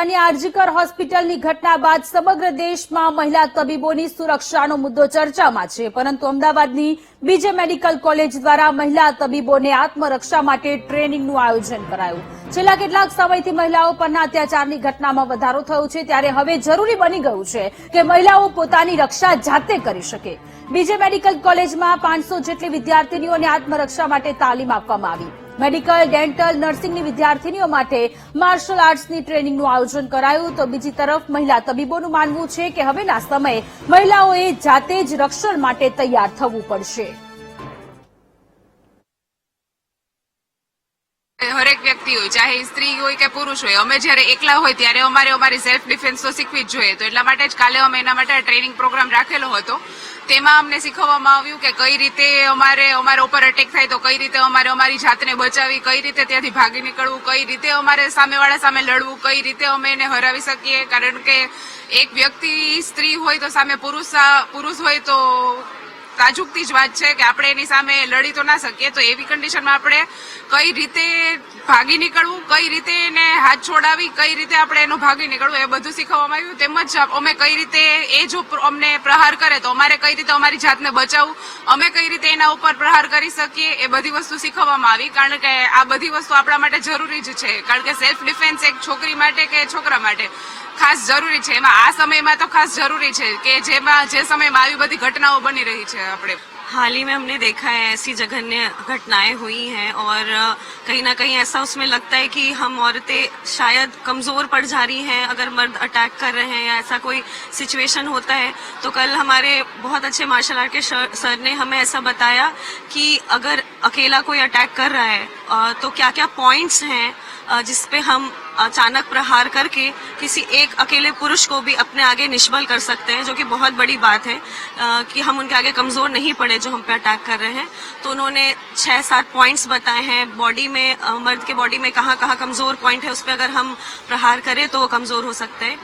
કોલકાતાની આરજીકર હોસ્પિટલની ઘટના બાદ સમગ્ર દેશમાં મહિલા તબીબોની સુરક્ષાનો મુદ્દો ચર્ચામાં છે. પરંતુ અમદાવાદની બીજે મેડિકલ કોલેજ દ્વારા મહિલા તબીબોને આત્મરક્ષા માટે ટ્રેનિંગનું આયોજન કરાયું. છેલ્લા કેટલાક સમયથી મહિલાઓ પરના અત્યાચારની ઘટનામાં વધારો થયો છે. ત્યારે હવે જરૂરી બની ગયું છે કે મહિલાઓ પોતાની રક્ષા જાતે કરી શકે. બીજે મેડિકલ કોલેજમાં પાંચસો જેટલી વિદ્યાર્થીનીઓને આત્મરક્ષા માટે તાલીમ આપવામાં આવી. મેડિકલ, ડેન્ટલ, નર્સિંગની વિદ્યાર્થીનીઓ માટે માર્શલ આર્ટ્સની ટ્રેનિંગનું આયોજન કરાયું તો બીજી તરફ મહિલા તબીબોનું માનવું છે કે હવેના સમયે મહિલાઓએ જાતે જ રક્ષણ માટે તૈયાર થવું પડશે. હરેક વ્યક્તિ હોય, ચાહે સ્ત્રી હોય કે પુરુષ હોય, અમે જ્યારે એકલા હોય ત્યારે અમારે અમારી સેલ્ફ ડિફેન્સ તો શીખવી જ જોઈએ. તો એટલા માટે જ કાલે અમે એના માટે ટ્રેનિંગ પ્રોગ્રામ રાખેલો હતો. તેમાં અમને શીખવવામાં આવ્યું કે કઈ રીતે અમારે અમારા ઉપર અટેક થાય તો કઈ રીતે અમારે અમારી જાતને બચાવી, કઈ રીતે ત્યાંથી ભાગી નીકળવું, કઈ રીતે અમારે સામેવાળા સામે લડવું, કઈ રીતે અમે એને હરાવી શકીએ. કારણ કે એક વ્યક્તિ સ્ત્રી હોય તો સામે પુરુષ પુરુષ હોય તો તાજુકતી જ વાત છે કે આપણે એની સામે લડી તો ના શકીએ, તો એવી કન્ડિશનમાં આપણે કઈ રીતે ભાગી નીકળવું, કઈ રીતે એને હાથ છોડાવી, કઈ રીતે આપણે એનું ભાગી નીકળવું, એ બધું શીખવવામાં આવ્યું. તેમજ અમે કઈ રીતે એ જો અમને પ્રહાર કરે તો અમારે કઈ રીતે અમારી જાતને બચાવવું, અમે કઈ રીતે એના ઉપર પ્રહાર કરી શકીએ, એ બધી વસ્તુ શીખવવામાં આવી. કારણ કે આ બધી વસ્તુ આપણા માટે જરૂરી જ છે. કારણ કે સેલ્ફ ડિફેન્સ એક છોકરી માટે કે છોકરા માટે ખાસ જરૂરી છે. એમાં આ સમયમાં તો ખાસ જરૂરી છે કે જેમાં જે સમયમાં આવી બધી ઘટનાઓ બની રહી છે. આપણે हाल ही में हमने देखा है ऐसी जघन्य घटनाएं हुई हैं और अ, कहीं ना कहीं ऐसा उसमें लगता है कि हम औरतें शायद कमजोर पड़ जा रही हैं अगर मर्द अटैक कर रहे हैं या ऐसा कोई सिचुएशन होता है तो कल हमारे बहुत अच्छे मार्शल आर्ट के सर सर ने हमें ऐसा बताया कि अगर अकेला कोई अटैक कर रहा है अ, तो क्या क्या पॉइंट्स हैं जिस पे हम अचानक प्रहार करके किसी एक अकेले पुरुष को भी अपने आगे निष्बल कर सकते हैं, जो कि बहुत बड़ी बात है कि हम उनके आगे कमज़ोर नहीं पड़े जो हम पे अटैक कर रहे हैं। तो उन्होंने छह सात पॉइंट्स बताए हैं बॉडी में मर्द के बॉडी में कहाँ कहाँ कमज़ोर पॉइंट है, उस पर अगर हम प्रहार करें तो वो कमज़ोर हो सकते हैं।